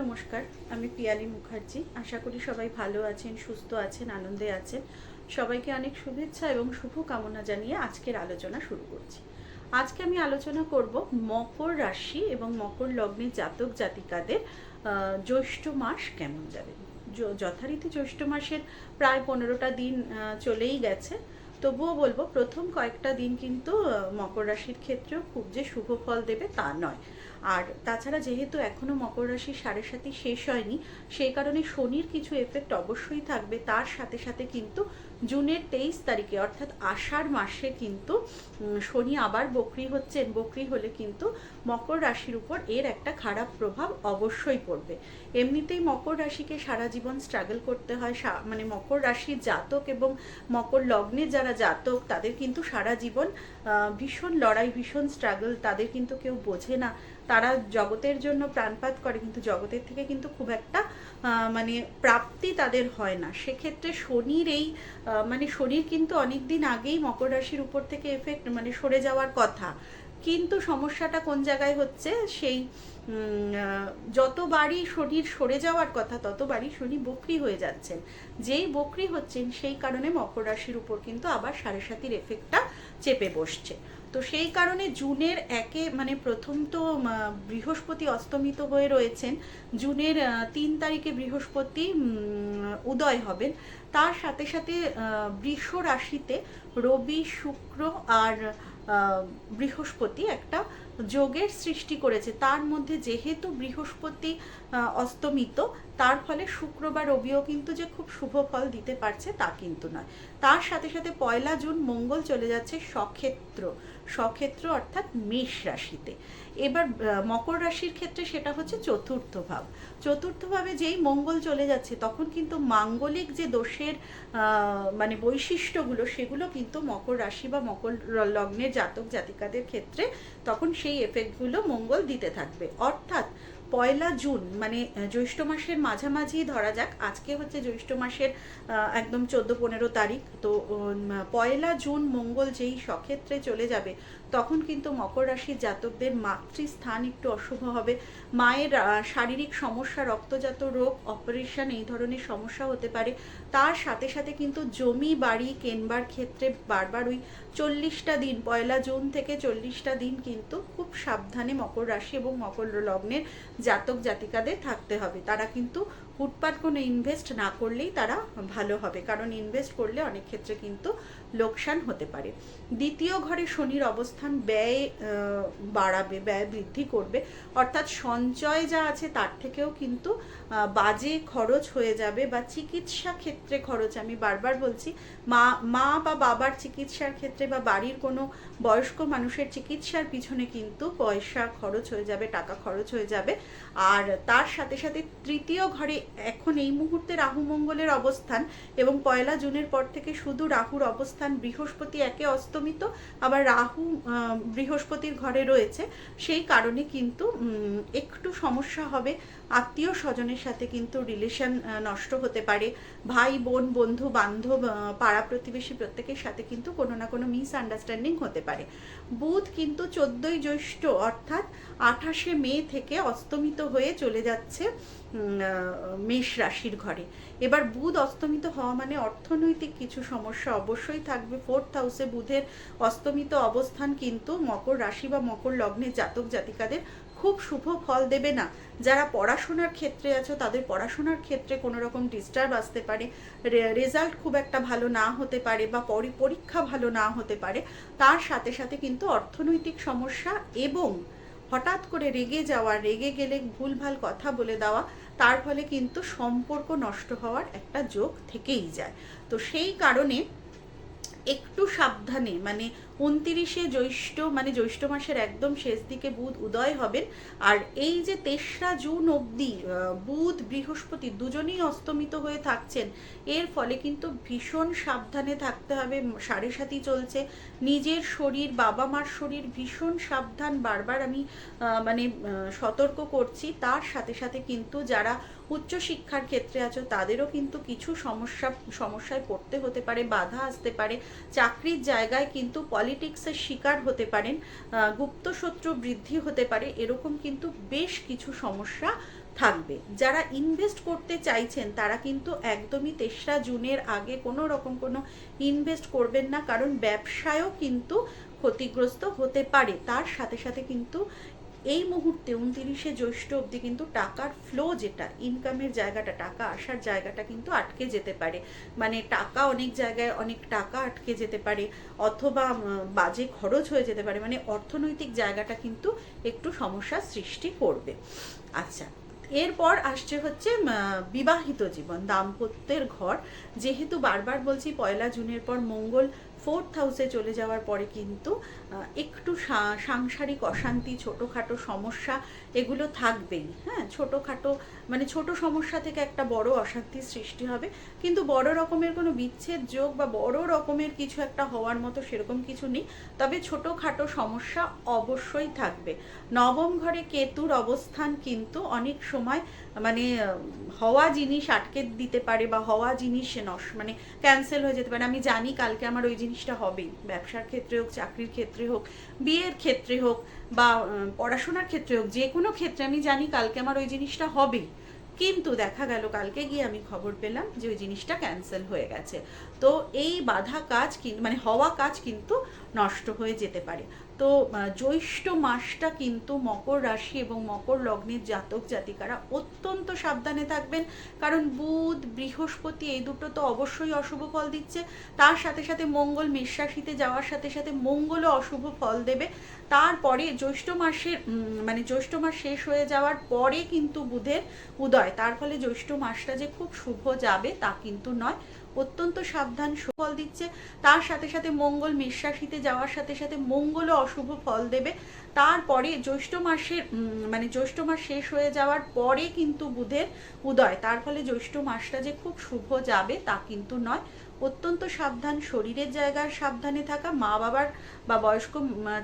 নমস্কার, আমি পিয়ালি মুখার্জি। আশা করি সবাই ভালো আছেন, সুস্থ আছেন, আনন্দে আছেন। সবাইকে অনেক শুভেচ্ছা এবং শুভ কামনা জানিয়ে আজকের আলোচনা শুরু করছি। আজকে আমি আলোচনা করব মকর রাশি এবং মকর লগ্নে জাতক জাতিকাদের জ্যৈষ্ঠ মাস কেমন যাবে? যথারীতি জ্যৈষ্ঠ মাসের প্রায় পনেরোটা দিন চলেই গেছে। তবুও বলব প্রথম কয়েকটা দিন কিন্তু মকর রাশির ক্ষেত্রেও খুব যে শুভ ফল দেবে তা নয়। আর তাছাড়া যেহেতু এখনও মকর রাশি সাড়ে সাথে শেষ হয়নি, সেই কারণে শনির কিছু এফেক্ট অবশ্যই থাকবে। তার সাথে সাথে কিন্তু জুনের তেইশ তারিখে, অর্থাৎ আষাঢ় মাসে কিন্তু শনি আবার বকরি হচ্ছেন। বকরি হলে কিন্তু মকর রাশির উপর এর একটা খারাপ প্রভাব অবশ্যই পড়বে। এমনিতেই মকর রাশিকে সারা জীবন স্ট্রাগল করতে হয়। মানে মকর রাশির জাতক এবং মকর লগ্নে যারা জাতক, তাদের কিন্তু সারা জীবন ভীষণ লড়াই, ভীষণ স্ট্রাগল তাদের কিন্তু কেউ বোঝে না। তারা জগতের জন্য প্রাণপাত করে, কিন্তু জগতের থেকে কিন্তু খুব একটা মানে প্রাপ্তি তাদের হয় না। সেক্ষেত্রে শনির এই মানে শরীর কিন্তু অনেক দিন আগেই মকর রাশির উপর থেকে এফেক্ট মানে সরে যাওয়ার কথা। কিন্তু সমস্যাটা কোন জায়গায় হচ্ছে? সেই যতবারই শরীর সরে যাওয়ার কথা, ততবারই শনি বকরি হয়ে যাচ্ছেন। যেই বকরি হচ্ছেন, সেই কারণে মকর রাশির উপর কিন্তু আবার সাড়ে সাতির এফেক্টটা চেপে বসছে। তো সেই কারণে জুনের একে মানে প্রথম তো বৃহস্পতি অস্তমিত হয়ে রয়েছেন। জুনের তিন তারিখে বৃহস্পতি উদয় হবেন। তার সাথে সাথে বৃষ রাশিতে রবি, শুক্র আর বৃহস্পতি একটা যোগের সৃষ্টি করেছে। তার মধ্যে যেহেতু বৃহস্পতি অস্তমিত, তার ফলে শুক্র বা রবিও কিন্তু যে খুব শুভ ফল দিতে পারছে তা কিন্তু নয়। তার সাথে সাথে পয়লা জুন মঙ্গল চলে যাচ্ছে সক্ষেত্র সক্ষেত্র অর্থাৎ মেষ রাশিতে। এবার মকর রাশির ক্ষেত্রে সেটা হচ্ছে চতুর্থ ভাব। চতুর্থ ভাবে যেই মঙ্গল চলে যাচ্ছে, তখন কিন্তু মাঙ্গলিক যে দোষের মানে বৈশিষ্ট্যগুলো সেগুলো কিন্তু মকর রাশি বা মকর লগ্নের জাতক জাতিকাদের ক্ষেত্রে তখন সেই এফেক্টগুলো মঙ্গল দিতে থাকবে। অর্থাৎ পয়লা জুন মানে জ্যৈষ্ঠ মাসের মাঝামাঝি ধরা যাক, আজকে হচ্ছে জ্যৈষ্ঠ মাসের একদম চোদ্দ পনেরো তারিখ। তো পয়লা জুন মঙ্গল যেই সক্ষেত্রে চলে যাবে তখন কিন্তু মকর রাশির জাতকদের মাতৃস্থান একটু অশুভ হবে। মায়ের শারীরিক সমস্যা, রক্তজাত রোগ অপারেশন এই ধরনের সমস্যা হতে পারে। তার সাথে সাথে কিন্তু জমি, বাড়ি কেনবার ক্ষেত্রে বারবার ওই চল্লিশটা দিন, পয়লা জুন থেকে চল্লিশটা দিন কিন্তু খুব সাবধানে মকর রাশি এবং মকর লগ্নের জাতক জাতিকাদের থাকতে হবে। তারা কিন্তু হুটপাট কোনো ইনভেস্ট না করলেই তারা ভালো হবে। কারণ ইনভেস্ট করলে অনেক ক্ষেত্রে কিন্তু লোকসান হতে পারে। দ্বিতীয় ঘরে শনির অবস্থান ব্যয় বাড়াবে, ব্যয় বৃদ্ধি করবে। অর্থাৎ সঞ্চয় যা আছে তার থেকেও কিন্তু বাজে খরচ হয়ে যাবে বা চিকিৎসা ক্ষেত্রে খরচ। আমি বারবার বলছি, মা মা বা বাবার চিকিৎসার ক্ষেত্রে বা বাড়ির কোনো বয়স্ক মানুষের চিকিৎসার পিছনে কিন্তু পয়সা খরচ হয়ে যাবে, টাকা খরচ হয়ে যাবে। আর তার সাথে সাথে তৃতীয় ঘরে এখন এই মুহূর্তে রাহু মঙ্গলের অবস্থান এবং পয়লা জুনের পর থেকে শুধু রাহুর অবস্থান, বৃহস্পতি একে অস্তমিত, আবার রাহু বৃহস্পতির ঘরে রয়েছে। সেই কারণে কিন্তু একটু সমস্যা হবে। আত্মীয় স্বজনের সাথে কিন্তু রিলেশন নষ্ট হতে পারে। ভাই, বোন, বন্ধু, বান্ধব পাড়া প্রতিবেশী প্রত্যেকের সাথে কিন্তু কোনো না কোনো মিস আন্ডারস্ট্যান্ডিং হতে পারে। বুধ কিন্তু চোদ্দই জ্যৈষ্ঠ, অর্থাৎ আঠাশে মে থেকে অস্তমিত হয়ে চলে যাচ্ছে মেষ রাশির ঘরে। এবার বুধ অস্তমিত হওয়া মানে অর্থনৈতিক কিছু সমস্যা অবশ্যই থাকবে। ফোর্থ হাউসে বুধের অস্তমিত অবস্থান কিন্তু মকর রাশি বা মকর লগ্নের জাতক জাতিকাদের খুব শুভ ফল দেবে না। যারা পড়াশোনার ক্ষেত্রে আছো, তাদের পড়াশোনার ক্ষেত্রে কোনো রকম ডিস্টার্ব আসতে পারে। রেজাল্ট খুব একটা ভালো না হতে পারে বা পরি- পরীক্ষা ভালো না হতে পারে। তার সাথে সাথে কিন্তু অর্থনৈতিক সমস্যা এবং হঠাৎ করে রেগে যাওয়া, রেগে গেলে ভুলভাল কথা বলে দেওয়া, তার ফলে কিন্তু সম্পর্ক নষ্ট হওয়ার একটা যোগ থেকেই যায়। তো সেই কারণে একটু সাবধানে মানে উনতিরিশে জ্যৈষ্ঠ মানে জ্যৈষ্ঠ মাসের একদম শেষ দিকে বুধ উদয় হবেন। আর এই যে তেসরা জুন অবধি বুধ বৃহস্পতি দুজনেই অস্তমিত হয়ে থাকছেন। এর ফলে কিন্তু ভীষণ সাবধানে থাকতে হবে, সাড়ে সাথী চলছে। নিজের শরীর, বাবা মার শরীর ভীষণ সাবধান। বারবার আমি মানে সতর্ক করছি। তার সাথে সাথে কিন্তু যারা উচ্চশিক্ষার ক্ষেত্রে আছো, তাদেরও কিন্তু কিছু সমস্যা, সমস্যায় পড়তে হতে পারে, বাধা আসতে পারে। চাকরির জায়গায় কিন্তু পলিটিক্সের শিকার হতে পারেন গুপ্তশত্রু বৃদ্ধি হতে পারে, এরকম কিন্তু বেশ কিছু সমস্যা থাকবে। যারা ইনভেস্ট করতে চাইছেন, তারা কিন্তু একদমই তেসরা জুনের আগে কোনো রকম কোনো ইনভেস্ট করবেন না, কারণ ব্যবসায়ও কিন্তু ক্ষতিগ্রস্ত হতে পারে। তার সাথে সাথে কিন্তু এই মুহূর্তে উনতিরিশে জ্যৈষ্ঠ অবধি কিন্তু টাকার ফ্লো যেটা ইনকামের জায়গাটা, টাকা আসার জায়গাটা কিন্তু আটকে যেতে পারে। মানে টাকা অনেক জায়গায় অনেক টাকা আটকে যেতে পারে, অথবা বাজে খরচ হয়ে যেতে পারে। মানে অর্থনৈতিক জায়গাটা কিন্তু একটু সমস্যার সৃষ্টি করবে। আচ্ছা এরপর আসছে হচ্ছে বিবাহিত জীবন, দাম্পত্যের ঘর। যেহেতু বারবার বলছি, পয়লা জুনের পর মঙ্গল ফোর্থ হাউসে চলে যাওয়ার পরে কিন্তু একটু সাংসারিক অশান্তি, ছোটোখাটো সমস্যা এগুলো থাকবেই। হ্যাঁ ছোটোখাটো মানে ছোট সমস্যা থেকে একটা বড় অশান্তির সৃষ্টি হবে। কিন্তু বড় রকমের কোনো বিচ্ছেদ যোগ বা বড় রকমের কিছু একটা হওয়ার মতো সেরকম কিছু নেই। তবে ছোটোখাটো সমস্যা অবশ্যই থাকবে। নবম ঘরে কেতুর অবস্থান কিন্তু অনেক সময় মানে হওয়া জিনিস আটকে দিতে পারে বা হওয়া জিনিস নস মানে ক্যান্সেল হয়ে যেতে পারে। আমি জানি কালকে আমার ওই জিনিসটা হবেই। ব্যবসার ক্ষেত্রে হোক, চাকরির ক্ষেত্রে হোক, বিয়ের ক্ষেত্রে হোক বা পড়াশোনার ক্ষেত্রে হোক, যে কোনো ক্ষেত্রে আমি জানি কালকে আমার ওই জিনিসটা হবেই। কিন্তু দেখা গেল, কালকে গিয়ে আমি খবর পেলাম যে ওই জিনিসটা ক্যান্সেল হয়ে গেছে। তো এই বাধা কাজ মানে হওয়া কাজ কিন্তু নষ্ট হয়ে যেতে পারে। তো জ্যৈষ্ঠ মাসটা কিন্তু মকর রাশি এবং মকর লগ্নের জাতক জাতিকারা অত্যন্ত সাবধানে থাকবেন। কারণ বুধ, বৃহস্পতি এই দুটো তো অবশ্যই অশুভ ফল দিচ্ছে। তার সাথে সাথে মঙ্গল মেষ রাশিতে যাওয়ার সাথে সাথে মঙ্গলও অশুভ ফল দেবে। তারপরে জ্যৈষ্ঠ মাসের মানে জ্যৈষ্ঠ মাস শেষ হয়ে যাওয়ার পরে কিন্তু বুধের উদয়। তার ফলে জ্যৈষ্ঠ মাসটা যে খুব শুভ যাবে তা কিন্তু নয়। অত্যন্ত সাবধান সুফল দিচ্ছে। তার সাথে সাথে মঙ্গল মেষ রাশিতে যাওয়ার সাথে সাথে মঙ্গলও অশুভ ফল দেবে। তারপরে জ্যৈষ্ঠ মাসের মানে জ্যৈষ্ঠ মাস শেষ হয়ে যাওয়ার পরে কিন্তু বুধের উদয়। তার ফলে জ্যৈষ্ঠ মাসটা যে খুব শুভ যাবে তা কিন্তু নয়। অত্যন্ত সাবধান, শরীরের জায়গার সাবধানে থাকা। মা বাবার বা বয়স্ক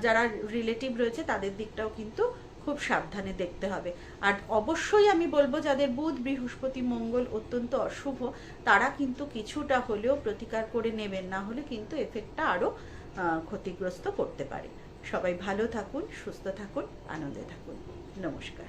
যারা রিলেটিভ রয়েছে তাদের দিকটাও কিন্তু খুব সাবধানে দেখতে হবে। আর অবশ্যই আমি বলব, যাদের বুধ, বৃহস্পতি, মঙ্গল অত্যন্ত অশুভ, তারা কিন্তু কিছুটা হলেও প্রতিকার করে নেবেন, না হলে কিন্তু এফেক্টটা আরও ক্ষতিগ্রস্ত করতে পারে। সবাই ভালো থাকুন, সুস্থ থাকুন, আনন্দে থাকুন। নমস্কার।